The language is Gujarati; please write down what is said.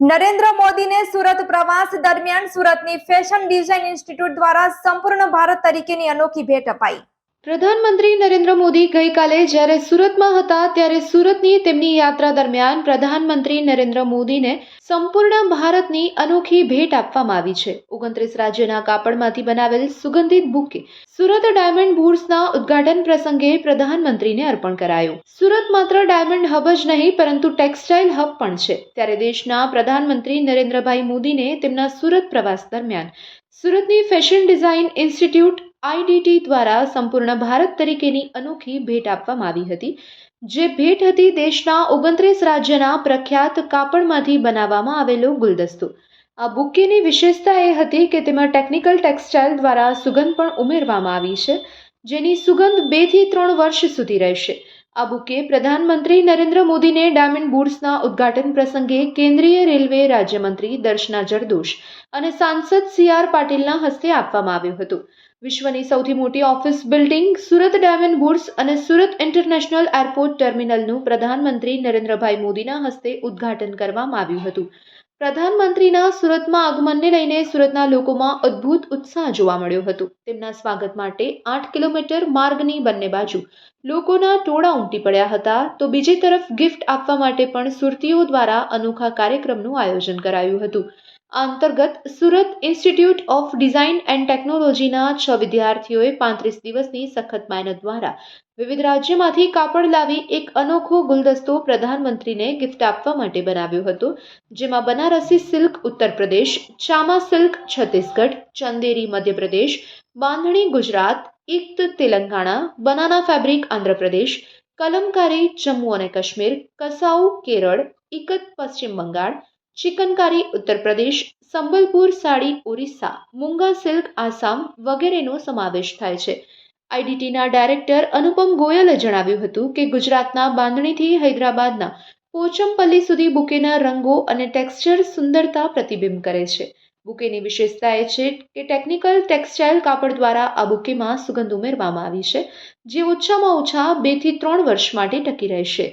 નરેન્દ્ર મોદીને સુરત પ્રવાસ દરમિયાન સુરતની ફેશન ડિઝાઇન ઇન્સ્ટિટ્યૂટ દ્વારા સંપૂર્ણ ભારત તરીકેની અનોખી ભેટ અપાઈ. પ્રધાનમંત્રી નરેન્દ્ર મોદી ગઈકાલે જ્યારે સુરતમાં હતા ત્યારે સુરતની તેમની યાત્રા દરમિયાન પ્રધાનમંત્રી નરેન્દ્ર મોદીને સંપૂર્ણ ભારતની અનોખી ભેટ આપવામાં આવી છે. ઓગણત્રીસ રાજ્યના કાપડમાંથી બનાવેલ સુગંધિત બુકે સુરત ડાયમંડ બુર્સના ઉદ્ઘાટન પ્રસંગે પ્રધાનમંત્રીને અર્પણ કરાયું. સુરત માત્ર ડાયમંડ હબ જ નહીં, પરંતુ ટેક્સટાઇલ હબ પણ છે. ત્યારે દેશના પ્રધાનમંત્રી નરેન્દ્રભાઈ મોદીને તેમના સુરત પ્રવાસ દરમિયાન સુરતની ફેશન ડિઝાઇન ઇન્સ્ટિટ્યૂટ આઈડીટી દ્વારા સંપૂર્ણ ભારત તરીકેની અનોખી ભેટ આપવામાં આવી હતી, જે ભેટ હતી દેશના ઓગણત્રીસ રાજ્યના પ્રખ્યાત કાપડમાંથી બનાવવામાં આવેલો ગુલદસ્તો. આ બુકેની વિશેષતા એ હતી કે તેમાં ટેકનિકલ ટેક્સટાઇલ દ્વારા સુગંધ પણ ઉમેરવામાં આવી છે, જેની સુગંધ બેથી ત્રણ વર્ષ સુધી રહેશે. આ બુકે પ્રધાનમંત્રી નરેન્દ્ર મોદીને ડાયમંડ બુડ્સના ઉદ્ઘાટન પ્રસંગે કેન્દ્રીય રેલવે રાજ્યમંત્રી દર્શના જરદોશ અને સાંસદ સી આર પાટીલના હસ્તે આપવામાં આવ્યું હતું. વિશ્વની સૌથી મોટી office building Surat diamond bourse અને સુરત ઇન્ટરનેશનલ એરપોર્ટ ટર્મિનલનું પ્રધાનમંત્રી નરેન્દ્રભાઈ મોદીના હસ્તે ઉદ્ઘાટન કરવામાં આવ્યું હતું. પ્રધાનમંત્રીના સુરતમાં આગમનને લઈને સુરતના લોકોમાં અદ્ભુત ઉત્સાહ જોવા મળ્યો હતો. તેમના સ્વાગત માટે આઠ કિલોમીટર માર્ગની બંને બાજુ લોકોના ટોળા ઉમટી પડ્યા હતા. તો બીજી તરફ ગિફ્ટ આપવા માટે પણ સુરતીઓ દ્વારા અનોખા કાર્યક્રમનું આયોજન કરાયું હતું. આ અંતર્ગત Surat institute of design and ટેકનોલોજીના છ વિદ્યાર્થીઓએ પાંત્રીસ દિવસની સખત મહેનત દ્વારા વિવિધ રાજ્યમાંથી કાપડ લાવી એક અનોખો ગુલદસ્તો પ્રધાનમંત્રીને ગિફ્ટ આપવા માટે બનાવ્યો હતો, જેમાં Banarasi silk Uttar Pradesh, ચામા silk Chhattisgarh, Chanderi Madhya Pradesh, bandhani Gujarat, ikat Telangana, banana fabric Andhra Pradesh, Kalamkari Jammu અને કાશ્મીર, કસાઉ, કેરળ, ઇકત પશ્ચિમ બંગાળ ચિકનકારી, ઉત્તર પ્રદેશ, સંબલપુર, સાડી, ઓરિસ્સા, મુંગા સિલ્ક, આસામ વગેરેનો સમાવેશ થાય છે. આઈડીટીના ડાયરેક્ટર અનુપમ ગોયલે જણાવ્યું હતું કે ગુજરાતના બાંધણીથી હૈદરાબાદના પોચમપલ્લી સુધી બુકેના રંગો અને ટેક્સચર સુંદરતા પ્રતિબિંબ કરે છે. બુકેની વિશેષતા એ છે કે ટેકનિકલ ટેક્સટાઇલ કાપડ દ્વારા આ બુકેમાં સુગંધ ઉમેરવામાં આવી છે, જે ઓછામાં ઓછા બેથી ત્રણ વર્ષ માટે ટકી રહેશે.